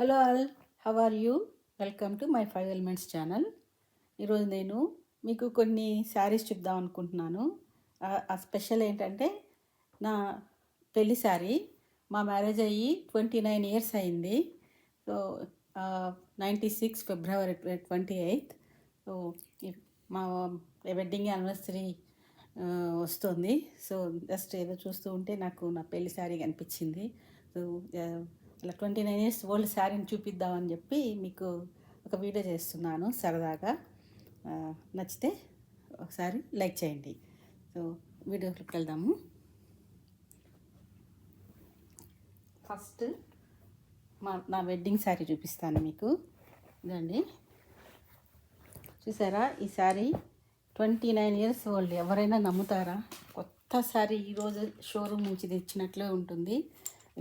Hello all how are you? Welcome to my five elements channel. ఈరోజు నేను మీకు కొన్ని శారీస్ చెప్దాం అనుకుంటున్నాను. ఆ- స్పెషల్ ఏంటంటే నా పెళ్ళి శారీ. మా మ్యారేజ్ అయ్యి ట్వంటీ నైన్ ఇయర్స్ అయింది. So ninety six February twenty eighth. So మా వెడ్డింగ్ యానివర్సరీ వస్తుంది. సో జస్ట్ ఏదో చూస్తూ ఉంటే నాకు నా పెళ్ళి శారీ కనిపించింది. సో ఇలా ట్వంటీ నైన్ ఇయర్స్ ఓల్డ్ శారీని చూపిద్దామని చెప్పి మీకు ఒక వీడియో చేస్తున్నాను సరదాగా. నచ్చితే ఒకసారి లైక్ చేయండి. సో వీడియోకి వెళ్దాము. ఫస్ట్ మా నా వెడ్డింగ్ శారీ చూపిస్తాను మీకు. ఇదండి. చూసారా? ఈ sari twenty nine years old. ఎవరైనా నమ్ముతారా? కొత్త శారీ ఈరోజు షోరూమ్ నుంచి తెచ్చినట్లే ఉంటుంది.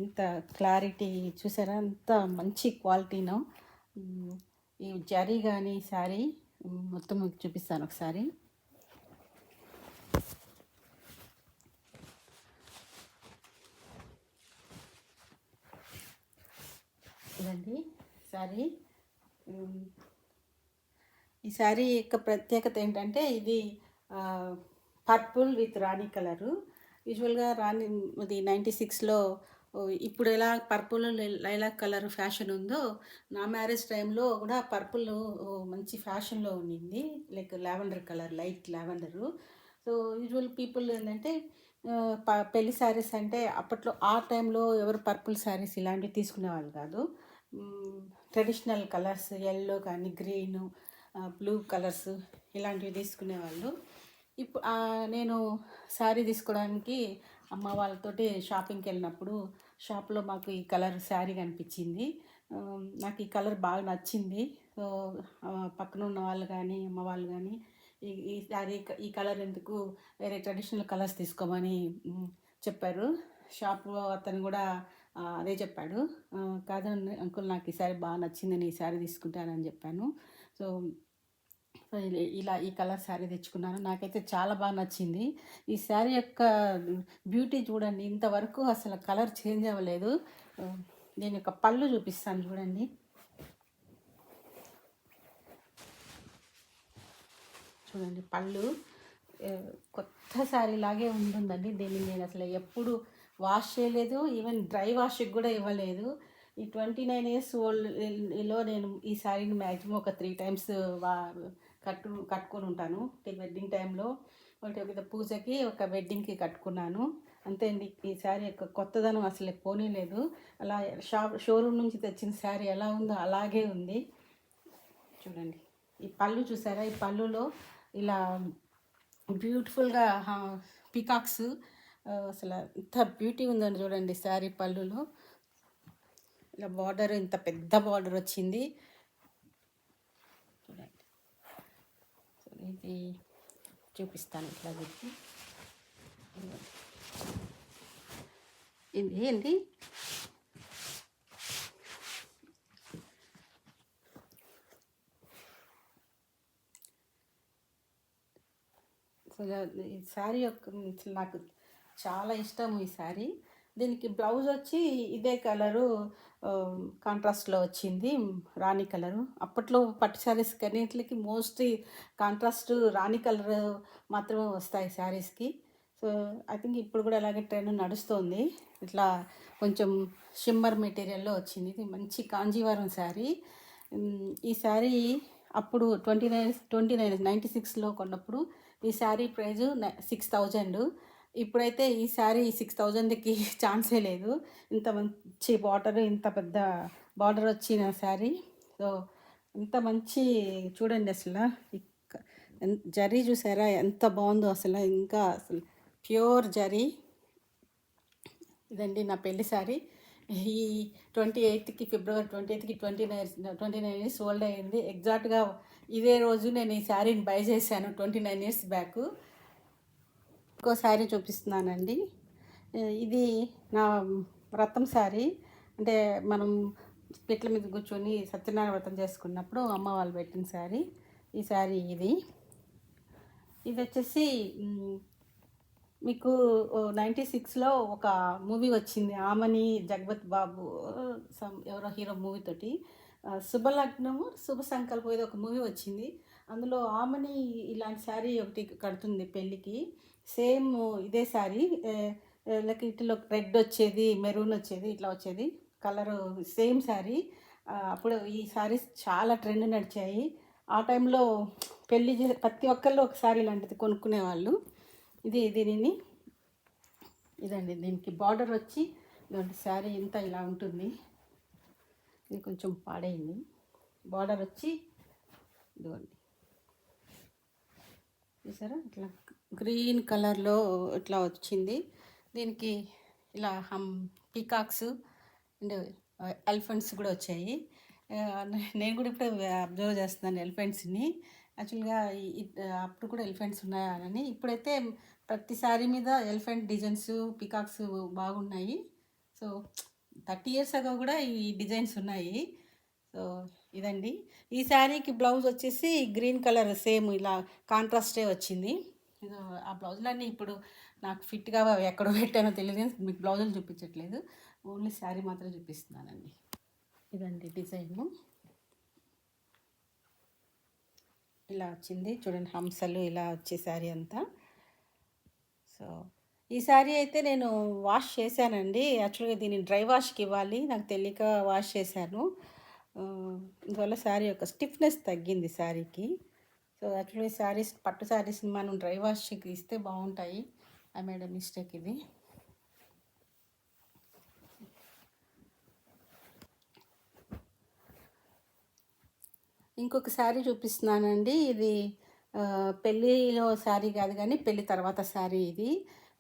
ఇంత క్లారిటీ చూసారా? అంత మంచి క్వాలిటీనో. ఈ జరీ కానీ శారీ మొత్తం మీకు చూపిస్తాను ఒకసారి. ఇదండి శారీ. ఈ శారీ యొక్క ప్రత్యేకత ఏంటంటే ఇది పర్పుల్ విత్ రాణి కలరు. యూజువల్గా రాణి అది నైంటీ సిక్స్లో ఇప్పుడు ఎలా పర్పుల్ లైలాక్ కలర్ ఫ్యాషన్ ఉందో నా మ్యారేజ్ టైంలో కూడా పర్పుల్ మంచి ఫ్యాషన్లో ఉండింది. Like lavender colour light lavender. So usual people ఏంటంటే ప- పెళ్ళి శారీస్ అంటే అప్పట్లో ఆ టైంలో ఎవరు పర్పుల్ శారీస్ ఇలాంటివి తీసుకునేవాళ్ళు కాదు. ట్రెడిషనల్ కలర్స్ ఎల్లో కానీ గ్రీన్ బ్లూ కలర్స్ ఇలాంటివి తీసుకునేవాళ్ళు. ఇప్పుడు నేను శారీ తీసుకోవడానికి అమ్మ వాళ్ళతోటి షాపింగ్కి వెళ్ళినప్పుడు షాప్లో మాకు ఈ కలర్ శారీ కనిపించింది. నాకు ఈ కలర్ బాగా నచ్చింది. సో పక్కన ఉన్న వాళ్ళు కానీ అమ్మ వాళ్ళు కానీ ఈ ఈ శారీ ఈ కలర్ ఎందుకు వేరే ట్రెడిషనల్ కలర్స్ తీసుకోమని చెప్పారు. షాప్లో అతను కూడా అదే చెప్పాడు. ఆ, కాదండి అంకుల్ నాకు ఈ శారీ బాగా నచ్చింది నేను ఈ శారీ తీసుకుంటానని చెప్పాను. సో ఇలా- ఈ కలర్ శారీ తెచ్చుకున్నాను. నాకైతే చాలా బాగా నచ్చింది. ఈ శారీ యొక్క బ్యూటీ చూడండి ఇంతవరకు అసలు కలర్ చేంజ్ అవ్వలేదు. నేను దీని యొక్క పళ్ళు చూపిస్తాను చూడండి. చూడండి పళ్ళు. కొత్త శారీ లాగే ఉంటుందండి. దీన్ని నేను అసలు ఎప్పుడు వాష్ చేయలేదు. ఈవెన్ డ్రై వాష్కి కూడా ఇవ్వలేదు. ఈ ట్వంటీ నైన్ ఇయర్స్ ఓల్డ్లో నేను ఈ శారీని మ్యాక్సిమం ఒక త్రీ టైమ్స్ వా కట్టు కట్టుకొని ఉంటాను వెడ్డింగ్ టైంలో ఒకటి ఒక పూజకి ఒక వెడ్డింగ్కి కట్టుకున్నాను. అంతే అండి ఈ శారీ యొక్క కొత్తదనం అసలు పోనీలేదు. అలా షాప్ షోరూమ్ నుంచి తెచ్చిన శారీ ఎలా ఉందో అలాగే ఉంది. చూడండి. ఈ పళ్ళు చూసారా? ఈ పళ్ళులో ఇలా బ్యూటిఫుల్గా పికాక్స్ అసలు ఇంత బ్యూటీ ఉందని చూడండి శారీ పళ్ళులో. ఇలా బార్డర్ ఇంత పెద్ద బార్డర్ వచ్చింది చూడండి సో ఇది చూపిస్తాను ఇట్లా చెప్పి ఇది ఏంటి ఈ శారీ యొక్క నాకు చాలా ఇష్టం ఈ శారీ. దీనికి బ్లౌజ్ వచ్చి ఇదే కలరు కాంట్రాస్ట్లో వచ్చింది రాణి కలరు. అప్పట్లో పట్టు శారీస్ అన్నింటికి మోస్ట్లీ కాంట్రాస్ట్ రాణి కలర్ మాత్రమే వస్తాయి శారీస్కి. సో ఐ థింక్ ఇప్పుడు కూడా అలాగే ట్రెండ్ నడుస్తుంది. ఇట్లా కొంచెం షిమ్మర్ మెటీరియల్లో వచ్చింది. ఇది మంచి కాంజీవరం శారీ. ఈ శారీ అప్పుడు twenty nine twenty nine ninety సిక్స్లో కొన్నప్పుడు ఈ శారీ ప్రైజు సిక్స్ థౌజండ్. ఇప్పుడైతే ఈ శారీ సిక్స్ థౌజండ్కి ఛాన్సే లేదు. ఇంత మంచి బార్డర్ ఇంత పెద్ద బార్డర్ వచ్చిన శారీ. సో ఇంత మంచి చూడండి అసలు. జరీ చూసారా? ఎంత బాగుందో అసలు. ఇంకా అసలు ప్యూర్ జరీ. ఇదండి నా పెళ్ళి శారీ. ఈ ట్వంటీ ఎయిత్కి February twenty ఎయిత్కి twenty nine twenty nine years old అయింది ఎగ్జాక్ట్గా ఇదే రోజు నేను ఈ శారీని బై చేశాను ట్వంటీ నైన్ ఇయర్స్ బ్యాక్. ఇంకో శారీ చూపిస్తున్నానండి ఇది నా వ్రతం శారీ అంటే మనం పిట్ల మీద కూర్చొని సత్యనారాయణ వ్రతం చేసుకున్నప్పుడు అమ్మ వాళ్ళు పెట్టిన శారీ ఈ శారీ ఇది. ఇది వచ్చేసి మీకు నైంటీ సిక్స్లో ఒక మూవీ వచ్చింది. ఆమని జగపత్ బాబు సమ్ ఎవరో హీరో మూవీ తోటి. శుభలగ్నము శుభ సంకల్పం ఇది ఒక మూవీ వచ్చింది. అందులో ఆమని ఇలాంటి శారీ ఒకటి కడుతుంది పెళ్ళికి. సేమ్ ఇదే శారీ లైక్ ఇట్లో రెడ్ వచ్చేది మెరూన్ వచ్చేది ఇట్లా వచ్చేది. కలర్ సేమ్ శారీ అప్పుడు ఈ శారీస్ చాలా ట్రెండ్ నడిచాయి. ఆ టైంలో పెళ్ళి చేసే ప్రతి ఒక్కళ్ళు ఒక శారీ ఇలాంటిది కొనుక్కునేవాళ్ళు ఇది దీనిని ఇదండి దీనికి బార్డర్ వచ్చి ఇదండి శారీ ఇంత ఇలా ఉంటుంది. ఇది కొంచెం పాడైంది. బార్డర్ వచ్చి ఇదిగోండి. చూసారా? ఇట్లా గ్రీన్ కలర్లో ఇట్లా వచ్చింది. దీనికి ఇలా హమ్ పీకాక్స్ అండ్ ఎలిఫెంట్స్ కూడా వచ్చాయి. నేను కూడా ఇప్పుడు అబ్జర్వ్ చేస్తున్నాను ఎలిఫెంట్స్ని. యాక్చువల్గా అప్పుడు కూడా ఎలిఫెంట్స్ ఉన్నాయని. ఇప్పుడైతే ప్రతి శారీ మీద ఎలిఫెంట్ డిజైన్స్ పీకాక్స్ బాగున్నాయి. సో థర్టీ ఇయర్స్ అగో కూడా ఈ డిజైన్స్ ఉన్నాయి. సో ఇదండి. ఈ శారీకి బ్లౌజ్ వచ్చేసి గ్రీన్ కలర్ సేమ్ ఇలా కాంట్రాస్టే వచ్చింది. ఇదో ఆ బ్లౌజులన్నీ ఇప్పుడు నాకు ఫిట్గా అవి ఎక్కడ పెట్టానో తెలియదు మీకు బ్లౌజులు చూపించట్లేదు. ఓన్లీ శారీ మాత్రం చూపిస్తున్నానండి. ఇదండి డిజైన్. ఇలా వచ్చింది. చూడండి హంసలు ఇలా వచ్చే శారీ అంతా. సో ఈ శారీ అయితే నేను వాష్ చేశానండి. యాక్చువల్గా దీన్ని డ్రై వాష్కి ఇవ్వాలి. నాకు తెలియక వాష్ చేశాను. ఇందువల్ల అందువల్ల శారీ యొక్క స్టిఫ్నెస్ తగ్గింది శారీకి. సో యాక్చువల్లీ శారీస్ పట్టు శారీస్ని మనం డ్రై వాష్కి ఇస్తే బాగుంటాయి. ఐ మేడ్ మిస్టేక్ ఇది. ఇంకొక శారీ చూపిస్తున్నానండి. ఇది పెళ్ళిలో శారీ కాదు కానీ పెళ్ళి తర్వాత శారీ ఇది.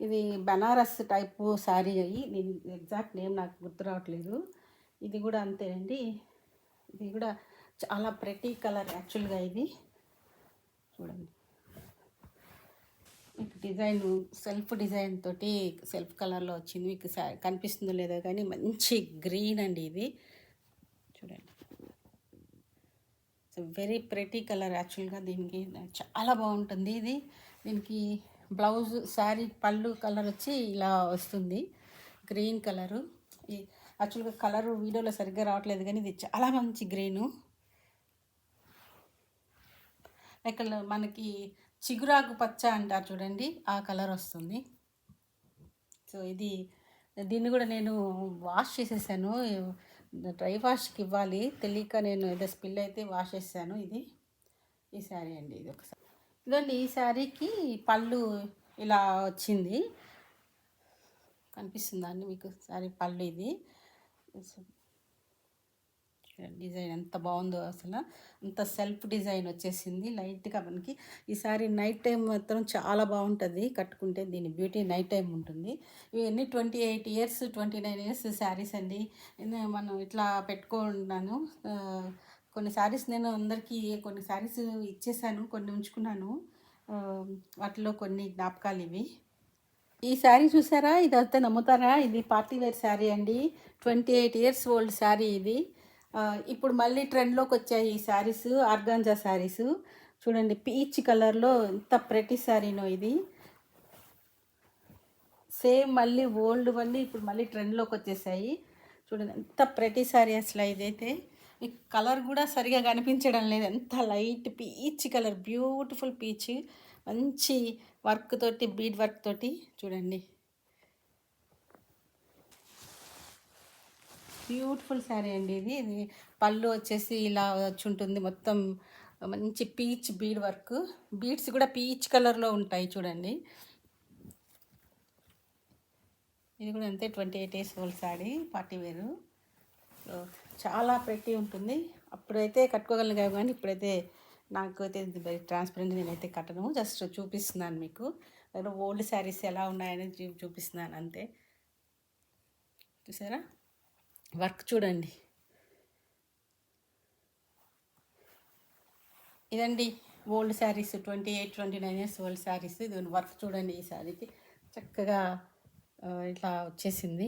ఇది బనారస్ టైపు శారీ అయ్యి నేను ఎగ్జాక్ట్ నేమ్ నాకు గుర్తు రావట్లేదు. ఇది కూడా అంతేనండి. ఇది కూడా చాలా ప్రతి కలర్ యాక్చువల్గా ఇది. చూడండి. మీకు డిజైన్ సెల్ఫ్ డిజైన్ తోటి సెల్ఫ్ కలర్లో వచ్చింది. మీకు కనిపిస్తుందో లేదో కానీ మంచి గ్రీన్ అండి ఇది. చూడండి. వెరీ ప్రెటీ కలర్ యాక్చువల్గా దీనికి చాలా బాగుంటుంది ఇది. దీనికి బ్లౌజ్ శారీ పళ్ళు కలర్ వచ్చి ఇలా వస్తుంది. గ్రీన్ కలరు ఈ యాక్చువల్గా కలర్ వీడియోలో సరిగ్గా రావట్లేదు కానీ ఇది చాలా మంచి గ్రీను. ఇక్కడ మనకి చిగురాకు పచ్చ అంటారు చూడండి ఆ కలర్ వస్తుంది. సో ఇది దీన్ని కూడా నేను వాష్ చేసేసాను. డ్రై వాష్కి ఇవ్వాలి. తెలియక నేను ఏదో స్పిల్ అయితే వాష్ చేశాను ఇది. ఈ శారీ అండి ఇది ఒకసారి. ఇదండి ఈ శారీకి పళ్ళు ఇలా వచ్చింది. కనిపిస్తుందా అండి మీకు శారీ పళ్ళు ఇది? డిజైన్ ఎంత బాగుందో అసలు. అంత సెల్ఫ్ డిజైన్ వచ్చేసింది. లైట్గా మనకి ఈసారి నైట్ టైం మాత్రం చాలా బాగుంటుంది. కట్టుకుంటే దీని బ్యూటీ నైట్ టైం ఉంటుంది. ఇవన్నీ twenty eight years twenty nine years saris అండి. మనం ఇట్లా పెట్టుకున్నాను. కొన్ని శారీస్ నేను అందరికీ కొన్ని శారీస్ ఇచ్చేసాను కొన్ని ఉంచుకున్నాను. వాటిలో కొన్ని జ్ఞాపకాలు ఇవి. ఈ శారీ చూసారా? ఇది అయితే నమ్ముతారా? ఇది పార్టీ వేర్ శారీ అండి. Twenty eight years old sari ఇది. ఇప్పుడు మళ్ళీ ట్రెండ్లోకి వచ్చాయి ఈ శారీస్ ఆర్గాంజా శారీస్. చూడండి పీచ్ కలర్లో ఎంత ప్రతి శారీనో ఇది. సేమ్ మళ్ళీ ఓల్డ్ మళ్ళీ ఇప్పుడు మళ్ళీ ట్రెండ్లోకి వచ్చేసాయి. చూడండి ఎంత ప్రతి శారీ అసలు ఇదైతే. ఈ కలర్ కూడా సరిగా కనిపించడం లేదు. ఎంత light peach colour beautiful peach. మంచి వర్క్ తోటి బీడ్ వర్క్ తోటి చూడండి. బ్యూటిఫుల్ శారీ అండి ఇది. ఇది పళ్ళు వచ్చేసి ఇలా వచ్చి ఉంటుంది. మొత్తం మంచి పీచ్ బీడ్ వర్క్. బీడ్స్ కూడా పీచ్ కలర్లో ఉంటాయి చూడండి. ఇది కూడా అంతే twenty eight years old sari party wear. చాలా ప్రతి ఉంటుంది. అప్పుడైతే కట్టుకోగలను కాదు కానీ ఇప్పుడైతే నాకైతే ట్రాన్స్పరెంట్ నేనైతే కట్టను. జస్ట్ చూపిస్తున్నాను మీకు. ఓల్డ్ శారీస్ ఎలా ఉన్నాయని చూ చూపిస్తున్నాను అంతే. చూసారా? వర్క్ చూడండి. ఇదండి old saris twenty eight twenty nine years old saris ఇది వర్క్ చూడండి ఈ శారీకి చక్కగా ఇట్లా వచ్చేసింది.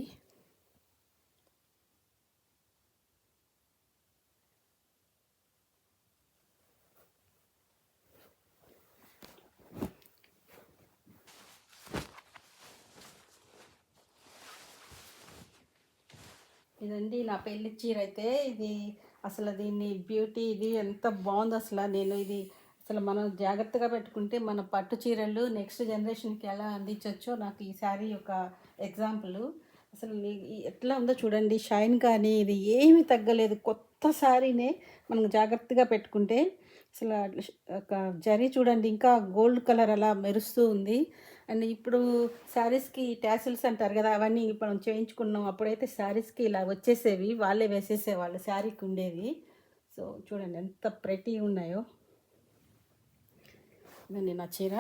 ఇదండి నా పెళ్ళి చీర అయితే ఇది అసలు దీన్ని బ్యూటీ ఇది ఎంత బాగుంది అసలు నేను ఇది అసలు మనం జాగ్రత్తగా పెట్టుకుంటే మన పట్టు చీరలు నెక్స్ట్ జనరేషన్కి ఎలా అందించవచ్చో నాకు ఈ శారీ ఒక ఎగ్జాంపుల్. అసలు ఎట్లా ఉందో చూడండి షైన్ కానీ ఇది ఏమీ తగ్గలేదు. కొత్త శారీనే మనం జాగ్రత్తగా పెట్టుకుంటే అసలు ఒక జరీ చూడండి ఇంకా గోల్డ్ కలర్ అలా మెరుస్తూ ఉంది. అండ్ ఇప్పుడు శారీస్కి ట్యాసిల్స్ అంటారు కదా అవన్నీ ఇప్పుడు మనం చేయించుకున్నాం. అప్పుడైతే శారీస్కి ఇలా వచ్చేసేవి వాళ్ళే వేసేసేవాళ్ళు శారీకి ఉండేవి. సో చూడండి ఎంత ప్రెటీ ఉన్నాయో. ఇదండి నా చీర.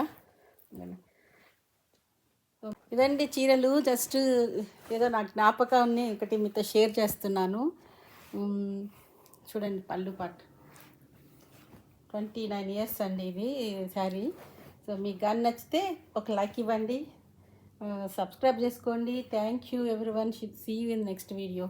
ఇదండి. చీరలు. జస్ట్ ఏదో నా జ్ఞాపకాన్ని ఒకటి మీతో షేర్ చేస్తున్నాను. చూడండి పళ్ళు పాటు. ట్వంటీ నైన్ ఇయర్స్ అండి ఇది శారీ. సో మీకు కానీ నచ్చితే ఒక లైక్ ఇవ్వండి. సబ్స్క్రైబ్ చేసుకోండి. Thank you everyone should see you in next video